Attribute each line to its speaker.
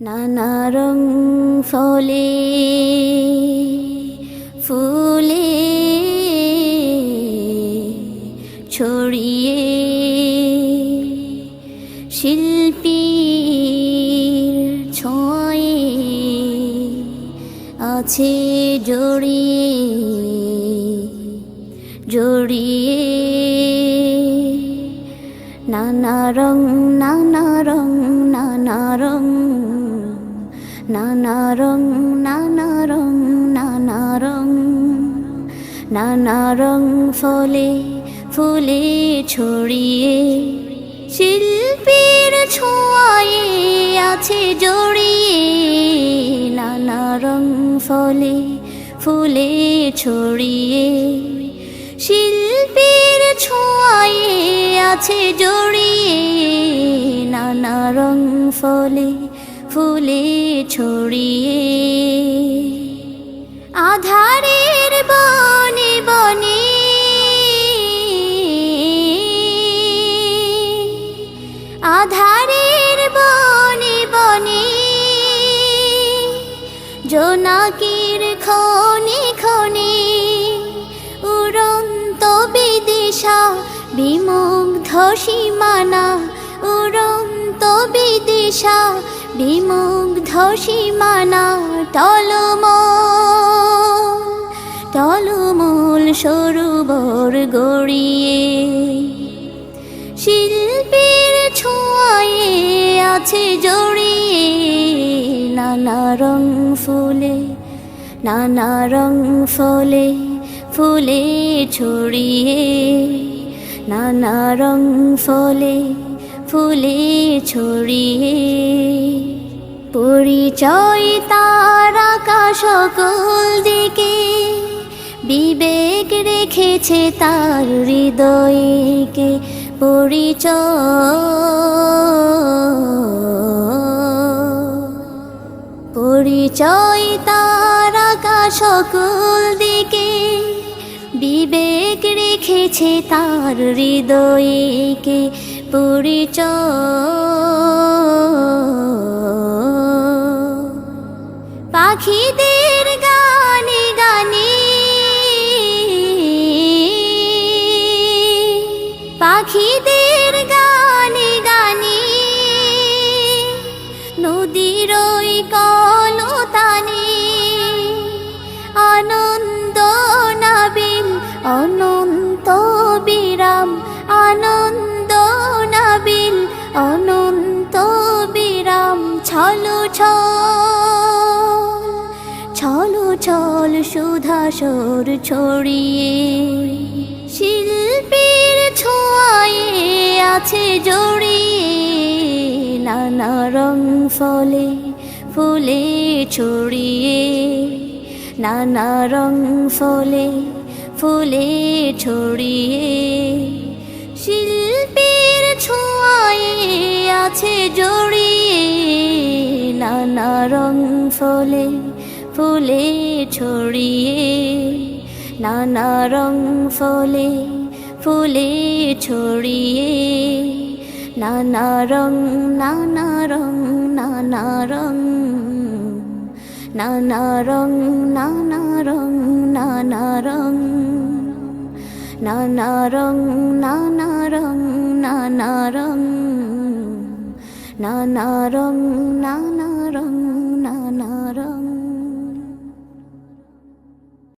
Speaker 1: নানা রং ফলে, ফুলে ছড়িয়ে শিল্পীর ছোঁয়ে আছে জড়িয়ে জড়িয়ে নানা রং নানা রং নানা রং নানা রং নানা রং নানা রং। নানা রং ফলে, ফুলে ছড়িয়ে শিল্পীর ছোঁয়ায়ে আছে জড়িয়ে। নানা রং ফলে, ফুলে ছড়িয়ে শিল্পীর ছোঁয়ায়ে আছে জড়িয়ে। নানা রং ফলে ফুলে ছড়িয়ে। আধারের বনে বনে। আধারের বনে বনে। জোনাকির খনি খনি উড়ন্ত বিদিশা, বিমুগ্ধ সীমানা, উড়ন্ত বিদিশা, বিমুগ্ধ সীমানা টলম টলমূল সরোবর গড়িয়ে। শিল্পীর ছোঁয়ায়ে আছে জড়িয়ে নানা রং ফুলে, নানা রং ফলে, ফুলে ছড়িয়ে, নানা রং ফলে ফুলে ছড়িয়ে, পরিচয় তার আকাশ সকল দিকে বিবেক রেখেছে তার হৃদয়কে পরিচয়। পরিচয় তার আকাশ সকল দিকে বিবেক রেখেছে তার হৃদয়কে পরিচয়। পাখিদের গানে গানে পাখিদের গানে গানে নদীর ওই কলতানে আনন্দ নাবিল অনন্ত ছল সুধাসর ছড়িয়ে শিল্পীর ছোঁয়ায়ে আছে জড়িয়ে নানা রং ফলে ফুলে ছড়িয়ে। নানা রং ফলে ফুলে ছড়িয়ে। শিল্পীর ছোঁয়ায়ে আছে জড়িয়ে নানা রং ফলে ফুলে ছড়িয়ে নানা রং ফলে ফুলে ছড়িয়ে নানা রং নানা রং নানা রং নানা রং নানা রং নানা রং নানা রং নানা রং নানা রং নানা রং নানা